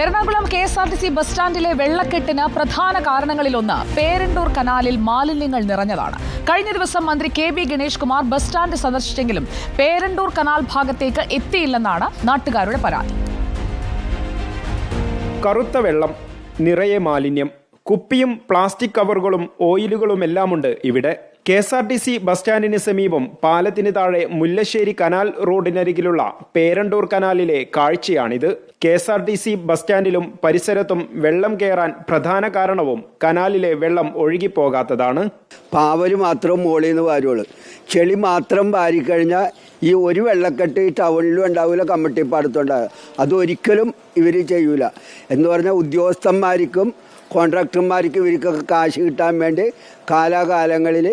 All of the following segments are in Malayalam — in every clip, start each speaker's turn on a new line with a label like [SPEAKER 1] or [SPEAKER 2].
[SPEAKER 1] Ernakulam K S R T C bus സ്റ്റാൻഡിലെ വെള്ളക്കെട്ടിന് പ്രധാന കാരണങ്ങളിലൊന്ന് പേരണ്ടൂർ കനാലിൽ മാലിന്യങ്ങൾ നിറഞ്ഞതാണ്. കഴിഞ്ഞ ദിവസം മന്ത്രി K B Ganesh Kumar bus stand സന്ദർശിച്ചെങ്കിലും Perandoor canal ഭാഗത്തേക്ക് എത്തിയില്ലെന്നാണ് നാട്ടുകാരുടെ പരാതി.
[SPEAKER 2] കറുത്ത വെള്ളം നിറയെ മാലിന്യം കുപ്പിയും പ്ലാസ്റ്റിക് കവറുകളും ഓയിലുകളും എല്ലാമുണ്ട് ഇവിടെ. K S R T C bus സ്റ്റാൻഡിന് സമീപം പാലത്തിന് താഴെ മുല്ലശ്ശേരി കനാൽ റോഡിനരികിലുള്ള പേരണ്ടൂർ കനാലിലെ കാഴ്ചയാണിത്. K S R T C bus സ്റ്റാൻഡിലും പരിസരത്തും വെള്ളം കയറാൻ പ്രധാന കാരണവും കനാലിലെ വെള്ളം ഒഴുകിപ്പോകാത്തതാണ്.
[SPEAKER 3] പാവൽ മാത്രം മുകളിൽ നിന്ന് വാരുള്ളൂ. ചെളി മാത്രം വാരിക്കഴിഞ്ഞാൽ ഈ ഒരു വെള്ളക്കെട്ട് ഈ ടൗണിലും ഉണ്ടാവില്ല കമ്മട്ടിപ്പാടത്തുണ്ടാകുക അതൊരിക്കലും ഇവർ ചെയ്യൂല. എന്ന് പറഞ്ഞാൽ ഉദ്യോഗസ്ഥന്മാർക്കും കോൺട്രാക്ടർമാർക്കും ഇവർക്കൊക്കെ കാശ് കിട്ടാൻ വേണ്ടി കാലാകാലങ്ങളിൽ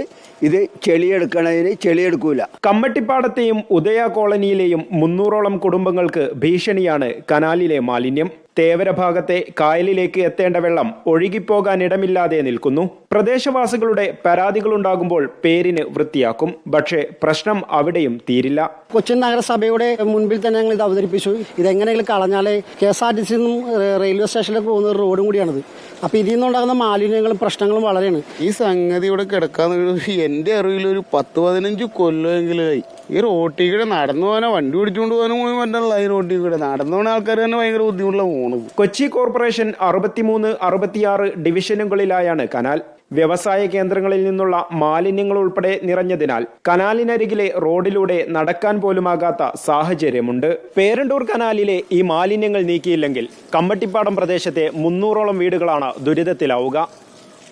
[SPEAKER 3] ഇത് ചെളിയെടുക്കണതിന് ചെളിയെടുക്കൂല.
[SPEAKER 2] കമ്മട്ടിപ്പാടത്തെയും ഉദയ കോളനിയിലെയും മുന്നൂറോളം കുടുംബങ്ങൾക്ക് ഭീഷണിയാണ് കനാലിലെ മാലിന്യം. തേവര ഭാഗത്തെ കായലിലേക്ക് എത്തേണ്ട വെള്ളം ഒഴുകിപ്പോകാൻ ഇടമില്ലാതെ നിൽക്കുന്നു. പ്രദേശവാസികളുടെ പരാതികളുണ്ടാകുമ്പോൾ പേരിന് വൃത്തിയാക്കും. പക്ഷേ പ്രശ്നം അവിടെയും തീരില്ല.
[SPEAKER 4] കൊച്ചിൻ നഗരസഭയുടെ മുൻപിൽ തന്നെ ഞങ്ങൾ ഇത് അവതരിപ്പിച്ചു. ഇതെങ്ങനെയെങ്കിലും കളഞ്ഞാലേ K S R T C നിന്നും റെയിൽവേ സ്റ്റേഷനിലേക്ക് പോകുന്ന ഒരു റോഡും കൂടിയാണിത്. അപ്പോൾ ഇതിൽ നിന്നുണ്ടാകുന്ന മാലിന്യങ്ങളും പ്രശ്നങ്ങളും വളരെയാണ്.
[SPEAKER 5] ഈ സംഗതി ഇവിടെ കിടക്കാന്ന് എന്റെ അറിവിൽ ഒരു പത്ത് പതിനഞ്ച് കൊല്ലമെങ്കിലായി ഈ റോട്ടിൽ കൂടെ നടന്നു പോകാനോ വണ്ടി പിടിച്ചുകൊണ്ട് പോകാനും പറ്റില്ല ഈ റോട്ടിൽ കൂടെ നടന്നു പോകുന്ന ആൾക്കാർ തന്നെ ഭയങ്കര ബുദ്ധിമുട്ടുള്ള പോണത്
[SPEAKER 2] കൊച്ചി കോർപ്പറേഷൻ അറുപത്തിമൂന്ന് അറുപത്തിയാറ് ഡിവിഷനുകളിലായാണ് കനാൽ. വ്യവസായ കേന്ദ്രങ്ങളിൽ നിന്നുള്ള മാലിന്യങ്ങൾ ഉൾപ്പെടെ നിറഞ്ഞതിനാൽ കനാലിനരികിലെ റോഡിലൂടെ നടക്കാൻ പോലുമാകാത്ത സാഹചര്യമുണ്ട്. പേരണ്ടൂർ കനാലിലെ ഈ മാലിന്യങ്ങൾ നീക്കിയില്ലെങ്കിൽ കമ്മട്ടിപ്പാടം പ്രദേശത്തെ മുന്നൂറോളം വീടുകളാണ് ദുരിതത്തിലാവുക.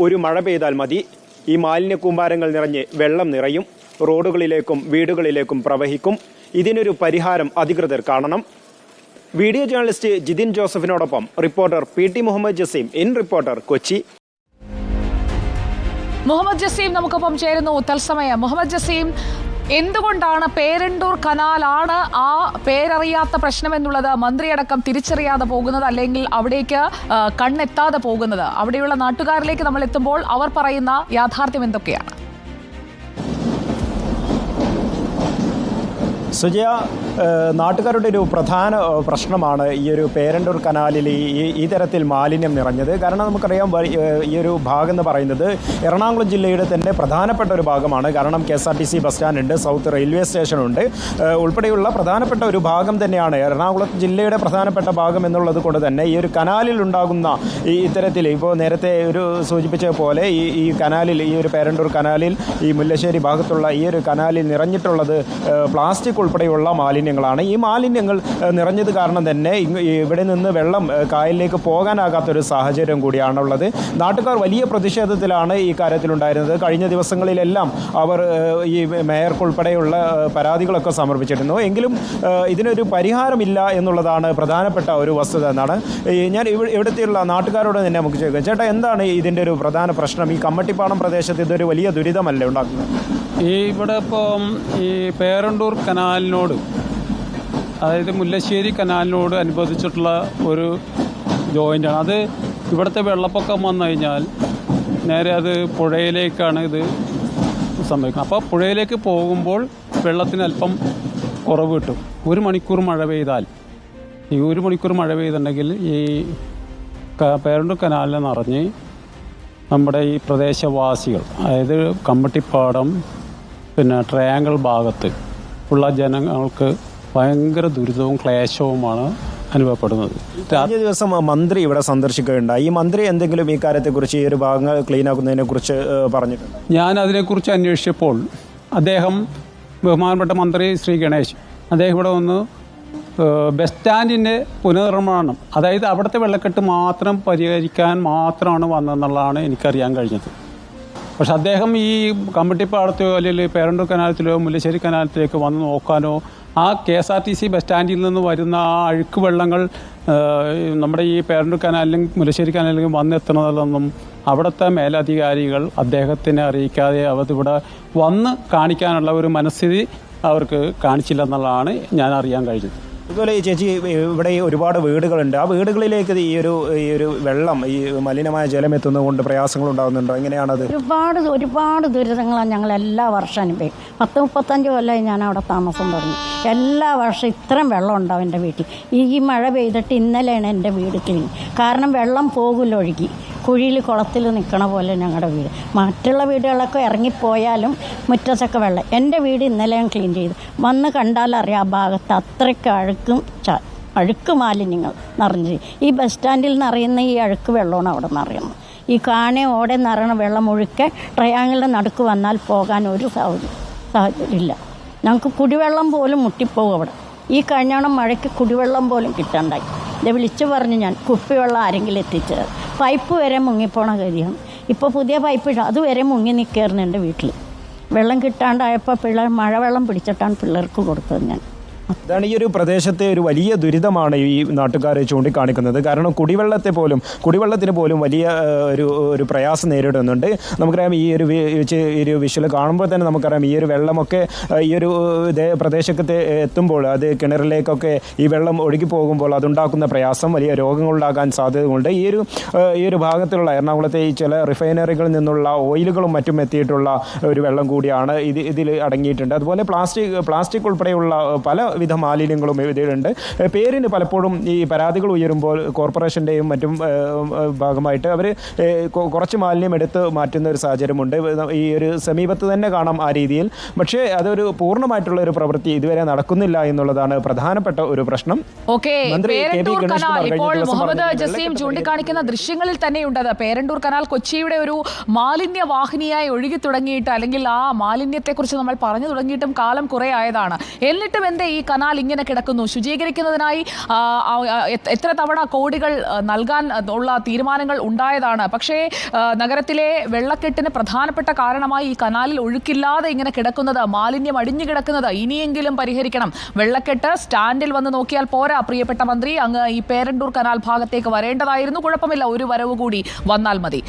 [SPEAKER 2] ഒരു മഴ പെയ്താൽ മതി. ഈ മാലിന്യ കൂമ്പാരങ്ങൾ നിറഞ്ഞ് വെള്ളം നിറയും. റോഡുകളിലേക്കും വീടുകളിലേക്കും പ്രവഹിക്കും. ഇതിനൊരു പരിഹാരം അധികൃതർ കാണണം. Video journalist Jithin ജോസഫിനോടൊപ്പം reporter P T Muhammad Jaseem in reporter Kochi.
[SPEAKER 1] Muhammad Jaseem നമുക്കൊപ്പം ചേരുന്നു തത്സമയം. മുഹമ്മദ് ജസീം എന്തുകൊണ്ടാണ് പേരണ്ടൂർ കനാലാണ് ആ പേരറിയാത്ത പ്രശ്നം എന്നുള്ളത് മന്ത്രിയടക്കം തിരിച്ചറിയാതെ പോകുന്നത് അല്ലെങ്കിൽ അവിടേക്ക് കണ്ണെത്താതെ പോകുന്നത്? അവിടെയുള്ള നാട്ടുകാരിലേക്ക് നമ്മൾ എത്തുമ്പോൾ അവർ പറയുന്ന യാഥാർത്ഥ്യം എന്തൊക്കെയാണ്?
[SPEAKER 2] 时间。നാട്ടുകാരുടെ ഒരു പ്രധാന പ്രശ്നമാണ് ഈ ഒരു പേരണ്ടൂർ കനാലിൽ ഈ ഈ തരത്തിൽ മാലിന്യം നിറഞ്ഞത്. കാരണം നമുക്കറിയാം ഈ ഒരു ഭാഗം എന്ന് പറയുന്നത് എറണാകുളം ജില്ലയുടെ തന്നെ പ്രധാനപ്പെട്ട ഒരു ഭാഗമാണ്. കാരണം K S R T C bus stand ഉണ്ട് സൗത്ത് റെയിൽവേ സ്റ്റേഷൻ ഉണ്ട് ഉൾപ്പെടെയുള്ള പ്രധാനപ്പെട്ട ഒരു ഭാഗം തന്നെയാണ് എറണാകുളം ജില്ലയുടെ പ്രധാനപ്പെട്ട ഭാഗം എന്നുള്ളത് കൊണ്ട് തന്നെ ഈ ഒരു കനാലിൽ ഉണ്ടാകുന്ന ഈ ഇത്തരത്തിൽ ഇപ്പോൾ നേരത്തെ ഒരു സൂചിപ്പിച്ച പോലെ ഈ ഈ കനാലിൽ ഈ ഒരു പേരണ്ടൂർ കനാലിൽ ഈ മുല്ലശ്ശേരി ഭാഗത്തുള്ള ഈ ഒരു കനാലിൽ നിറഞ്ഞിട്ടുള്ളത് പ്ലാസ്റ്റിക് ഉൾപ്പെടെയുള്ള മാലിന്യങ്ങളാണ്. ഈ മാലിന്യങ്ങൾ നിറഞ്ഞത് കാരണം തന്നെ ഇവിടെ നിന്ന് വെള്ളം കായലിലേക്ക് പോകാനാകാത്തൊരു സാഹചര്യം കൂടിയാണുള്ളത്. നാട്ടുകാർ വലിയ പ്രതിഷേധത്തിലാണ് ഈ കാര്യത്തിലുണ്ടായിരുന്നത്. കഴിഞ്ഞ ദിവസങ്ങളിലെല്ലാം അവർ ഈ മേയർക്കുൾപ്പെടെയുള്ള പരാതികളൊക്കെ സമർപ്പിച്ചിരുന്നു. എങ്കിലും ഇതിനൊരു പരിഹാരമില്ല എന്നുള്ളതാണ് പ്രധാനപ്പെട്ട ഒരു വസ്തുത എന്നാണ്. ഞാൻ ഇവ- ഇവിടുത്തെയുള്ള നാട്ടുകാരോട് തന്നെ നമുക്ക് ചോദിക്കാം. ചേട്ടാ എന്താണ് ഇതിന്റെ ഒരു പ്രധാന പ്രശ്നം? ഈ കമ്മട്ടിപ്പാടം പ്രദേശത്ത് ഇതൊരു വലിയ ദുരിതമല്ലേ ഉണ്ടാക്കുന്നത്?
[SPEAKER 6] ഈ ഇവിടെ ഇപ്പം ഈ പേരണ്ടൂർ കനാലിനോട് അതായത് മുല്ലശ്ശേരി കനാലിനോട് അനുബന്ധിച്ചിട്ടുള്ള ഒരു ജോയിന്റാണ്. അത് ഇവിടുത്തെ വെള്ളപ്പൊക്കം വന്നു കഴിഞ്ഞാൽ നേരെ അത് പുഴയിലേക്കാണ് ഇത് സംഭവിക്കുന്നത്. അപ്പോൾ പുഴയിലേക്ക് പോകുമ്പോൾ വെള്ളത്തിന് അല്പം കുറവ് കിട്ടും. ഒരു മണിക്കൂർ മഴ പെയ്താൽ ഈ ഒരു മണിക്കൂർ മഴ പെയ്തിട്ടുണ്ടെങ്കിൽ ഈ പേരണ്ടു കനാലിനെ നിറഞ്ഞ് നമ്മുടെ ഈ പ്രദേശവാസികൾ അതായത് കമ്പട്ടിപ്പാടം പിന്നെ ട്രയാങ്കിൾ ഭാഗത്ത് ഉള്ള ജനങ്ങൾക്ക് ഭയങ്കര ദുരിതവും ക്ലേശവുമാണ് അനുഭവപ്പെടുന്നത്.
[SPEAKER 2] കഴിഞ്ഞ ദിവസം മന്ത്രി ഇവിടെ സന്ദർശിക്കുകയുണ്ടായി. ഈ മന്ത്രി എന്തെങ്കിലും ഈ കാര്യത്തെക്കുറിച്ച് ഈ ഒരു ഭാഗങ്ങൾ ക്ലീൻ ആക്കുന്നതിനെ കുറിച്ച് പറഞ്ഞിട്ടുണ്ട്?
[SPEAKER 6] ഞാൻ അതിനെക്കുറിച്ച് അന്വേഷിച്ചപ്പോൾ അദ്ദേഹം ബഹുമാനപ്പെട്ട മന്ത്രി ശ്രീ ഗണേശ് അദ്ദേഹം ഇവിടെ വന്ന് ബസ് സ്റ്റാൻഡിന്റെ പുനർനിർമ്മാണം അതായത് അവിടുത്തെ വെള്ളക്കെട്ട് മാത്രം പരിഹരിക്കാൻ മാത്രമാണ് വന്നതെന്നുള്ളതാണ് എനിക്കറിയാൻ കഴിഞ്ഞത്. പക്ഷെ അദ്ദേഹം ഈ കമ്പട്ടിപ്പാടത്തോ അല്ലെങ്കിൽ പേരണ്ടൂർ കനാലത്തിലോ മുല്ലശ്ശേരി കനാലത്തിലേക്ക് വന്ന് നോക്കാനോ ആ K S R T C bus സ്റ്റാൻഡിൽ നിന്ന് വരുന്ന ആ അഴുക്ക് വെള്ളങ്ങൾ നമ്മുടെ ഈ പേരണ്ടൂർ കനാലിലും മുലശ്ശേരി കനാലിലും വന്നെത്തുന്നതെന്നും അവിടുത്തെ മേലധികാരികൾ അദ്ദേഹത്തിനെ അറിയിക്കാതെ അവരിവിടെ വന്ന് കാണിക്കാനുള്ള ഒരു മനസ്ഥിതി അവർക്ക് കാണിച്ചില്ലെന്നുള്ളതാണ് ഞാൻ അറിയാൻ കഴിഞ്ഞത്.
[SPEAKER 2] അതുപോലെ ഈ ചേച്ചി ഇവിടെ ഒരുപാട് വീടുകളുണ്ട്. ആ വീടുകളിലേക്ക് ഈ ഒരു ഈ ഒരു വെള്ളം ഈ മലിനമായ ജലം എത്തുന്നത് കൊണ്ട് പ്രയാസങ്ങൾ ഉണ്ടാകുന്നുണ്ടോ? എങ്ങനെയാണത്?
[SPEAKER 7] ഒരുപാട് ഒരുപാട് ദുരിതങ്ങളാണ് ഞങ്ങൾ എല്ലാ വർഷവും അനുഭവിക്കും പത്ത് മുപ്പത്തഞ്ച് കൊല്ലമായി ഞാൻ അവിടെ താമസം തുടങ്ങി. എല്ലാ വർഷവും ഇത്രയും വെള്ളം ഉണ്ടാവും എന്റെ വീട്ടിൽ. ഈ മഴ പെയ്തിട്ട് ഇന്നലെയാണ് എന്റെ വീട് കാരണം വെള്ളം പോകില്ല ഒഴുകി കുഴിയിൽ കുളത്തിൽ നിൽക്കണ പോലെ ഞങ്ങളുടെ വീട്. മറ്റുള്ള വീടുകളൊക്കെ ഇറങ്ങിപ്പോയാലും മുറ്റത്തൊക്കെ വെള്ളം. എന്റെ വീട് ഇന്നലെ ഞാൻ ക്ലീൻ ചെയ്തു. വന്ന് കണ്ടാലറിയാം ആ ഭാഗത്ത് അത്രയ്ക്ക് അഴുക്കും അഴുക്ക് മാലിന്യങ്ങൾ നിറഞ്ഞ് ഈ ബസ് സ്റ്റാൻഡിൽ നിറയുന്ന ഈ അഴുക്ക് വെള്ളമാണ് അവിടെ നിറയുന്നത്. ഈ കാണെ ഓടെ നിറയണ വെള്ളം ഒഴുക്കെ ട്രയാങ്കിളിന്റെ നടുക്ക് വന്നാൽ പോകാൻ ഒരു സാഹചര്യം സാഹചര്യമില്ല ഞങ്ങൾക്ക് കുടിവെള്ളം പോലും മുട്ടിപ്പോകും അവിടെ. ഈ കഴിഞ്ഞോണം മഴയ്ക്ക് കുടിവെള്ളം പോലും കിട്ടാണ്ടായി. വിളിച്ചു പറഞ്ഞു ഞാൻ കുപ്പിവെള്ളം ആരെങ്കിലും എത്തിച്ചത് പൈപ്പ് വരെ മുങ്ങിപ്പോണ ഗതിയാണ്. ഇപ്പോൾ പുതിയ പൈപ്പ് ഇടാം അതുവരെ മുങ്ങി നിൽക്കായിരുന്നു എന്റെ വീട്ടിൽ വെള്ളം കിട്ടാണ്ടായപ്പോൾ പിള്ളേർ മഴവെള്ളം പിടിച്ചിട്ടാണ് പിള്ളേർക്ക് കൊടുത്തത് ഞാൻ.
[SPEAKER 2] ഇതാണ് ഈ ഒരു പ്രദേശത്തെ ഒരു വലിയ ദുരിതമാണ് ഈ നാട്ടുകാർ ചൂണ്ടിക്കാണിക്കുന്നത്. കാരണം കുടിവെള്ളത്തെ പോലും കുടിവെള്ളത്തിന് പോലും വലിയ ഒരു ഒരു പ്രയാസം നേരിടുന്നുണ്ട്. നമുക്കറിയാം ഈ ഒരു ഈ ഒരു വിഷ്വൽ കാണുമ്പോൾ തന്നെ നമുക്കറിയാം ഈ ഒരു വെള്ളമൊക്കെ ഈ ഒരു പ്രദേശത്തെ എത്തുമ്പോൾ അത് കിണറിലേക്കൊക്കെ ഈ വെള്ളം ഒഴുകി പോകുമ്പോൾ അതുണ്ടാക്കുന്ന പ്രയാസം വലിയ രോഗങ്ങളുണ്ടാകാൻ സാധ്യതയുണ്ട്. ഈ ഒരു ഈ ഒരു ഭാഗത്തുള്ള എറണാകുളത്തെ ഈ ചില റിഫൈനറികളിൽ നിന്നുള്ള ഓയിലുകളും മറ്റും എത്തിയിട്ടുള്ള ഒരു വെള്ളം കൂടിയാണ് ഇത് ഇതിൽ അടങ്ങിയിട്ടുണ്ട്. അതുപോലെ പ്ലാസ്റ്റിക് പ്ലാസ്റ്റിക് ഉൾപ്പെടെയുള്ള ഏഹ്, പലവിധ മാലിന്യങ്ങളും ഇതിലുണ്ട് പേരിന് പലപ്പോഴും ഈ പരാതികൾ ഉയരുമ്പോൾ കോർപ്പറേഷന്റെയും മറ്റും ഭാഗമായിട്ട് അവർ കുറച്ച് മാലിന്യം എടുത്ത് മാറ്റുന്ന ഒരു സാഹചര്യമുണ്ട്. ഈ ഒരു സമീപത്ത് തന്നെ കാണാം ആ രീതിയിൽ. പക്ഷേ അതൊരു പൂർണമായിട്ടുള്ള ഒരു പ്രവൃത്തി ഇതുവരെ നടക്കുന്നില്ല എന്നുള്ളതാണ് പ്രധാനപ്പെട്ട ഒരു പ്രശ്നം.
[SPEAKER 1] ഇപ്പോൾ മുഹമ്മദ് ജസീം ചൂണ്ടിക്കാണിക്കുന്ന ദൃശ്യങ്ങളിൽ തന്നെയുണ്ട് അത്. പേരണ്ടൂർ കനാൽ കൊച്ചിയുടെ ഒരു മാലിന്യ വാഹിനിയായി ഒഴുകി തുടങ്ങിയിട്ട് അല്ലെങ്കിൽ ആ മാലിന്യത്തെക്കുറിച്ച് നമ്മൾ പറഞ്ഞു തുടങ്ങിയിട്ടും കാലം കുറെ ആയതാണ്. എന്നിട്ടും എന്തേ ഈ കനാൽ ഇങ്ങനെ കിടക്കുന്നു. ശുചീകരിക്കുന്നതിനായി എത്ര തവണ കോടികൾ നൽകാൻ ഉള്ള തീരുമാനങ്ങൾ ഉണ്ടായതാണ്. പക്ഷേ നഗരത്തിലെ വെള്ളക്കെട്ടിന് പ്രധാനപ്പെട്ട കാരണമായി ഈ കനാലിൽ ഒഴുക്കില്ലാതെ ഇങ്ങനെ കിടക്കുന്നത് മാലിന്യം അടിഞ്ഞു കിടക്കുന്നത്. ഇനിയെങ്കിലും പരിഹരിക്കണം. വെള്ളക്കെട്ട് സ്റ്റാൻഡിൽ വന്ന് നോക്കിയാൽ പോരാ പ്രിയപ്പെട്ട മന്ത്രി. അങ്ങ് ഈ പേരണ്ടൂർ കനാൽ ഭാഗത്തേക്ക് വരേണ്ടതായിരുന്നു. കുഴപ്പമില്ല ഒരു വരവ് കൂടി വന്നാൽ മതി.